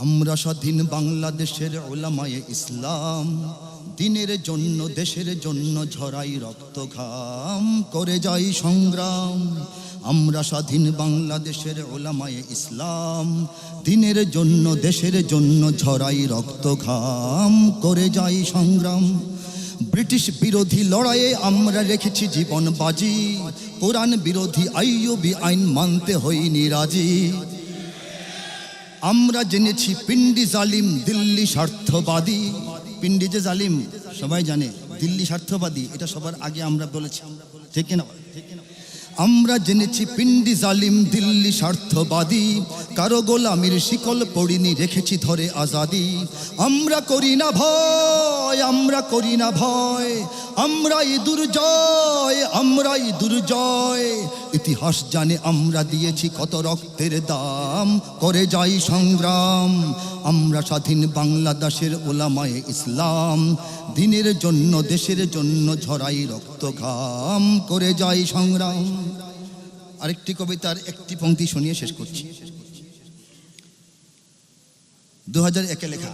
আমরা স্বাধীন বাংলাদেশের ওলামায়ে ইসলাম। দিনের জন্য, দেশের জন্য ঝরাই রক্ত ঘাম করে যাই সংগ্রাম। আমরা স্বাধীন বাংলাদেশের ওলামায়ে ইসলাম। দিনের জন্য, দেশের জন্য ঝরাই রক্ত ঘাম করে যাই সংগ্রাম। ব্রিটিশ বিরোধী লড়াইয়ে আমরা রেখেছি জীবন বাজি কোরআন বিরোধী আইয়ুবি আইন মানতে হইনি রাজি। আমরা জেনেছি পিন্ডি জালিম দিল্লি স্বার্থবাদী। পিন্ডি যে জালিম, সবাই জানে, দিল্লি স্বার্থবাদী, এটা সবার আগে আমরা বলেছি। ঠিক না আমরা জেনেছি পিন্ডি জালিম দিল্লি স্বার্থবাদী। কারও গোলামির শিকল পড়িনি, রেখেছি ধরে আজাদি। আমরা করি না ভয়, আমরা করি না ভয়। আমরাই দুর্জয় আমরাই দুর্জয়। ইতিহাস জানে, আমরা দিয়েছি কত রক্তের দাম। করে যাই সংগ্রাম, আমরা স্বাধীন বাংলাদেশের ওলামায়ে ইসলাম। দিনের জন্য, দেশের জন্য ঝরাই রক্ত ঘাম। করে যাই সংগ্রাম। আরেকটি কবিতার একটি পংক্তি শুনিয়ে শেষ করছি। দু হাজার একে লেখা,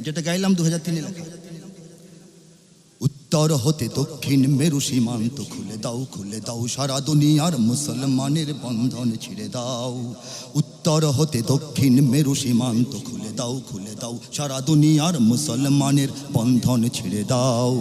যেটা গাইলাম দু হাজার তিনে লেখা। উত্তর হতে দক্ষিণ মেরু সীমান্ত খুলে দাও খুলে দাও, সারা দুনিয়ার মুসলমানের বন্ধন ছিঁড়ে দাও। উত্তর হতে দক্ষিণ মেরু সীমান্ত খুলে দাও খুলে দাও, সারা দুনিয়ার মুসলমানের বন্ধন ছিঁড়ে দাও।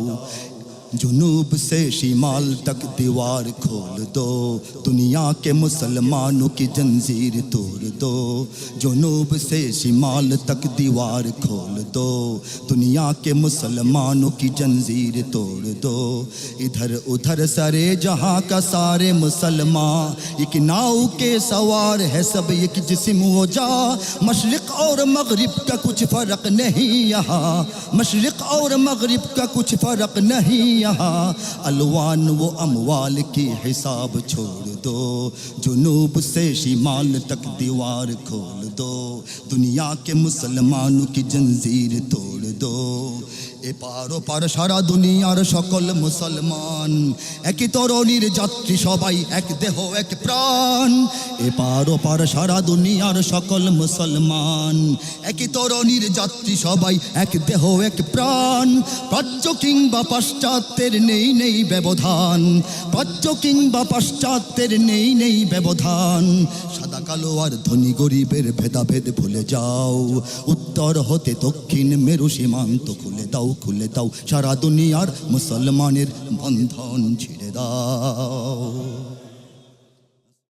جنوب سے شمال تک دیوار کھول دو، دنیا کے مسلمانوں کی جنزیر توڑ دو۔ جنوب سے شمال تک دیوار کھول دو، دنیا کے مسلمانوں کی جنزیر توڑ دو۔ ادھر ادھر سرے جہاں کا سارے مسلمان، ایک ناؤ کے سوار ہے سب ایک جسم ہو جا۔ مشرق اور مغرب کا کچھ فرق نہیں یہاں۔ مشرق اور مغرب کا کچھ فرق نہیں یہاں الوان و اموال کی حساب چھوڑ دو۔ جنوب سے شمال تک دیوار کھول دو۔ دنیا کے مسلمانوں کی جنزیر توڑ دو۔ এপার ওপার সারা দুনিয়ার সকল মুসলমান। একই তরণীর যাত্রী সবাই, এক দেহ, এক প্রাণ। এপার ওপার সারা দুনিয়ার সকল মুসলমান। একই তরণীর যাত্রী সবাই, এক দেহ, এক প্রাণ। প্রাচ্য কিংবা পাশ্চাত্যের নেই নেই ব্যবধান। প্রাচ্য কিংবা পাশ্চাত্যের নেই নেই ব্যবধান। সাদা, কালো আর ধনী গরিবের ভেদাভেদ ভুলে যাও। উত্তর হতে দক্ষিণ মেরু সীমান্ত খুলে দাও। খুলে দাও সারা দুনিয়ার মুসলমানের বন্ধন ছিঁড়ে দাও।